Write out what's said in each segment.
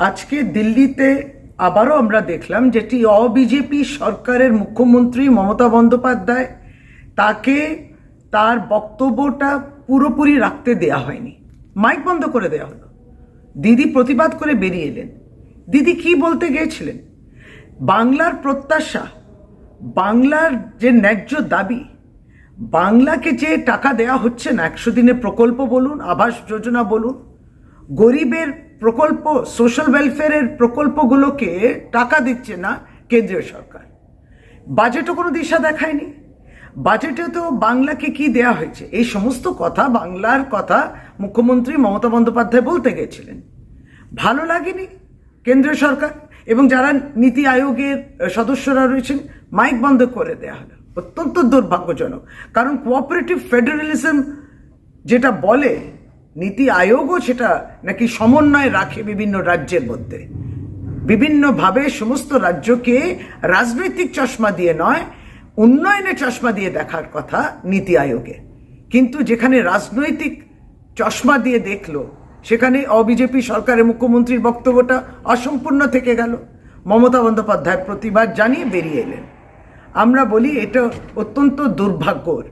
আজকে দিল্লিতে আবারও আমরা দেখলাম যেটি অবিজেপি সরকারের মুখ্যমন্ত্রী মমতা বন্দ্যোপাধ্যায় তাকে তার বক্তব্যটা পুরোপুরি রাখতে দেয়া হয়নি। মাইক বন্ধ করে দেয়া হলো। দিদি প্রতিবাদ করে বেরিয়ে এলেন। দিদি কি বলতে গিয়েছিলেন? বাংলার প্রত্যাশা, বাংলার যে ন্যায্য দাবি, বাংলাকে যে টাকা দেয়া হচ্ছে না, একশো দিনের প্রকল্প বলুন, আবাস যোজনা বলুন, গরিবের প্রকল্প সোশ্যাল ওয়েলফেয়ারের প্রকল্পগুলোকে টাকা দিচ্ছে না কেন্দ্রীয় সরকার। বাজেটও কোনো দিশা দেখায়নি। বাজেটে তো বাংলাকে কি দেয়া হয়েছে? এই সমস্ত কথা বাংলার কথা মুখ্যমন্ত্রী মমতা বন্দ্যোপাধ্যায় বলতে গেছিলেন। ভালো লাগেনি কেন্দ্রীয় সরকার এবং যারা নীতি আয়োগের সদস্যরা রয়েছেন মাইক বন্ধ করে দেয়া হলো। অত্যন্ত দুর্ভাগ্যজনক। কারণ কোঅপারেটিভ ফেডারেলিজম যেটা বলে নীতি আয়োগও সেটা নাকি সমন্বয় রাখে বিভিন্ন রাজ্যের মধ্যে। বিভিন্নভাবে সমস্ত রাজ্যকে রাজনৈতিক চশমা দিয়ে নয় উন্নয়নের চশমা দিয়ে দেখার কথা নীতি আয়োগে। কিন্তু যেখানে রাজনৈতিক চশমা দিয়ে দেখল, সেখানে অবিজেপি সরকারের মুখ্যমন্ত্রীর বক্তব্যটা অসম্পূর্ণ থেকে গেল। মমতা বন্দ্যোপাধ্যায় প্রতিবাদ জানিয়ে বেরিয়ে এলেন। আমরা বলি এটা অত্যন্ত দুর্ভাগ্যর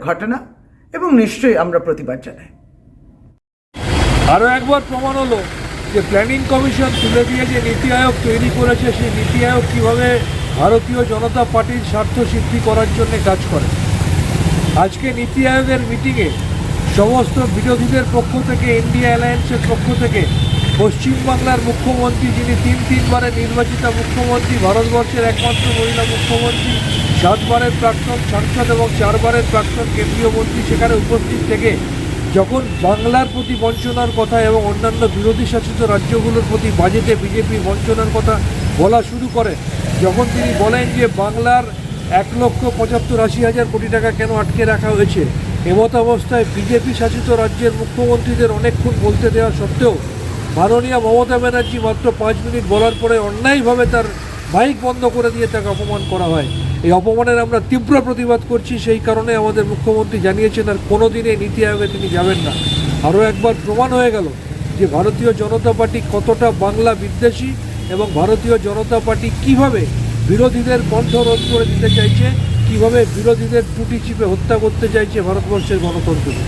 ঘটনা এবং নিশ্চয়ই আমরা প্রতিবাদ জানাই। আরও একবার প্রমাণ হলো যে প্ল্যানিং কমিশন তুলে দিয়ে যে নীতি আয়োগ তৈরি করেছে, সেই নীতি আয়োগ কীভাবে ভারতীয় জনতা পার্টির স্বার্থ সিদ্ধি করার জন্য কাজ করে। আজকে নীতি আয়োগের মিটিংয়ে সমস্ত বিরোধীদের পক্ষ থেকে ইন্ডিয়া অ্যালায়েন্সের পক্ষ থেকে, পশ্চিমবাংলার মুখ্যমন্ত্রী যিনি তিন তিনবারের নির্বাচিত মুখ্যমন্ত্রী, ভারতবর্ষের একমাত্র মহিলা মুখ্যমন্ত্রী, সাতবারের প্রাক্তন সাংসদ এবং চারবারের প্রাক্তন কেন্দ্রীয় মন্ত্রী সেখানে উপস্থিত থেকে যখন বাংলার প্রতি বঞ্চনার কথা এবং অন্যান্য বিরোধী শাসিত রাজ্যগুলোর প্রতি বাজেটে বিজেপি বঞ্চনার কথা বলা শুরু করে, যখন তিনি বলেন যে বাংলার এক লক্ষ পঁচাত্তর আশি হাজার কোটি টাকা কেন আটকে রাখা হয়েছে, এমত অবস্থায় বিজেপি শাসিত রাজ্যের মুখ্যমন্ত্রীদের অনেকক্ষণ বলতে দেওয়া সত্ত্বেও মাননীয় মমতা ব্যানার্জি মাত্র পাঁচ মিনিট বলার পরে অন্যায়ভাবে তার বাইক বন্ধ করে দিয়ে তাকে অপমান করা হয়। এই অপমানের আমরা তীব্র প্রতিবাদ করছি, সেই কারণে আমাদের মুখ্যমন্ত্রী জানিয়েছেন আর কোনো দিনে নীতি আয়োগে তিনি যাবেন না। আরও একবার প্রমাণ হয়ে গেল যে ভারতীয় জনতা পার্টি কতটা বাংলা বিদ্বেষী এবং ভারতীয় জনতা পার্টি কীভাবে বিরোধীদের কণ্ঠ রোধ করে দিতে চাইছে, কীভাবে বিরোধীদের টুটি চিপে হত্যা করতে চাইছে ভারতবর্ষের গণতন্ত্রকে।